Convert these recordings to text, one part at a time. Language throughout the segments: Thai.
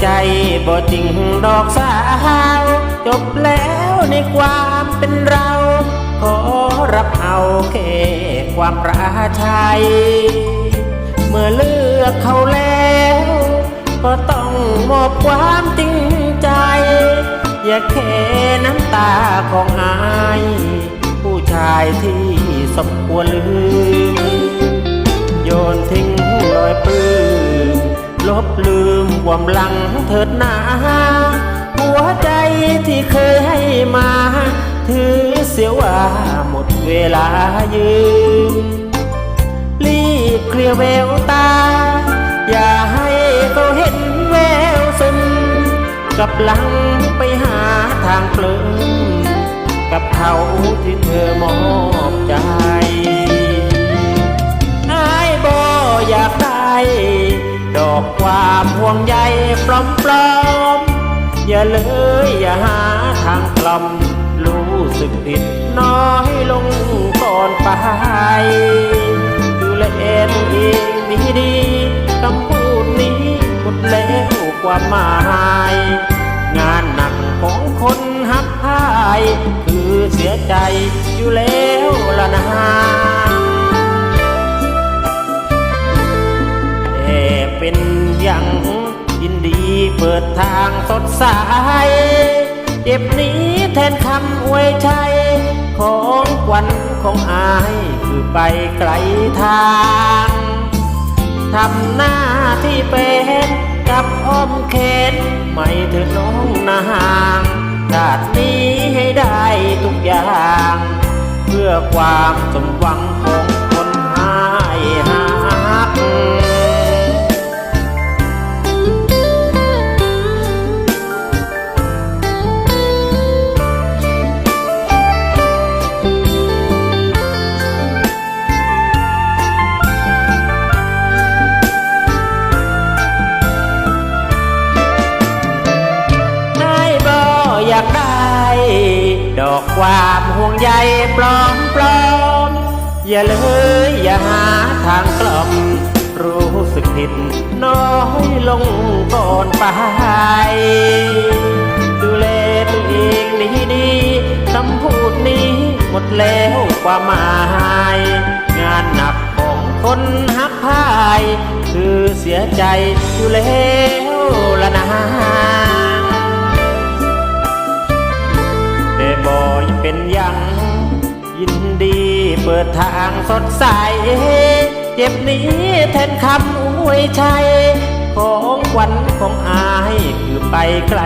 ใจบ่จริงดอกสาวจบแล้วในความเป็นเรา ขอรับเอาแค่ความประชัย เมื่อเลือกเขาแล้ว ก็ต้องมอบความจริงใจ อย่าแค่น้ำตาของอาย ผู้ชายที่สมควรลืมโยนทิ้งลอยปลื้ม ลบลืมความหลังเถิดหนาหัวใจที่เคยให้มา ถือเสียว่าหมดเวลายืมรีบเคลียร์แววตา อย่าให้เขาเห็นแววซึมกับหลังไปหาทางเปลิมกับเขาที่เธอมอบใจ ดอกความห่วงใยปลอมๆอย่าเลยอย่าหาทางกล่อมรู้สึกผิดน้อยลงก่อนไปดูแลเองเองดีดีคำพูดนี้หมดแล้วความหมาย งานหนักของคนหักพาย คือเสียใจอยู่แล้วละนา เป็นอย่างยินดีเปิดทางสดใสเจ็บนี้แทนคำอวยชัยของขวัญของอายคือไปไกลทางทำหน้าที่เป็นกับอ้อมแขนไม่เธอน้องนางชาตินี้ให้ได้ทุกอย่าง เพื่อความสมหวังของ ดอกความห่วงใยปลอมปลอม อย่าเลยอย่าหาทางกล่อม รู้สึกผิดน้อยลงก่อนไป ดูแลตัวเองดีดีคำพูดนี้หมดแล้วความหมาย งานหนักของคนหักพาย คือเสียใจอยู่แล้วละนะแเป็นยังยินดีเปิดทางสดใส เจ็บนี้แทนคำอวยชัย ของขวัญของอายคือไปไกล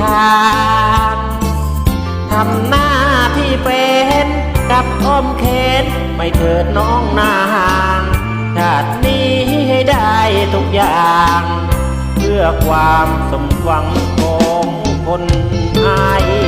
ทางทำหน้าที่เป็นกับอ้อมแขนไม่เถิดน้องนางชาตินี้ให้ได้ทุกอย่าง เพื่อความสมหวังของคนไอหักงา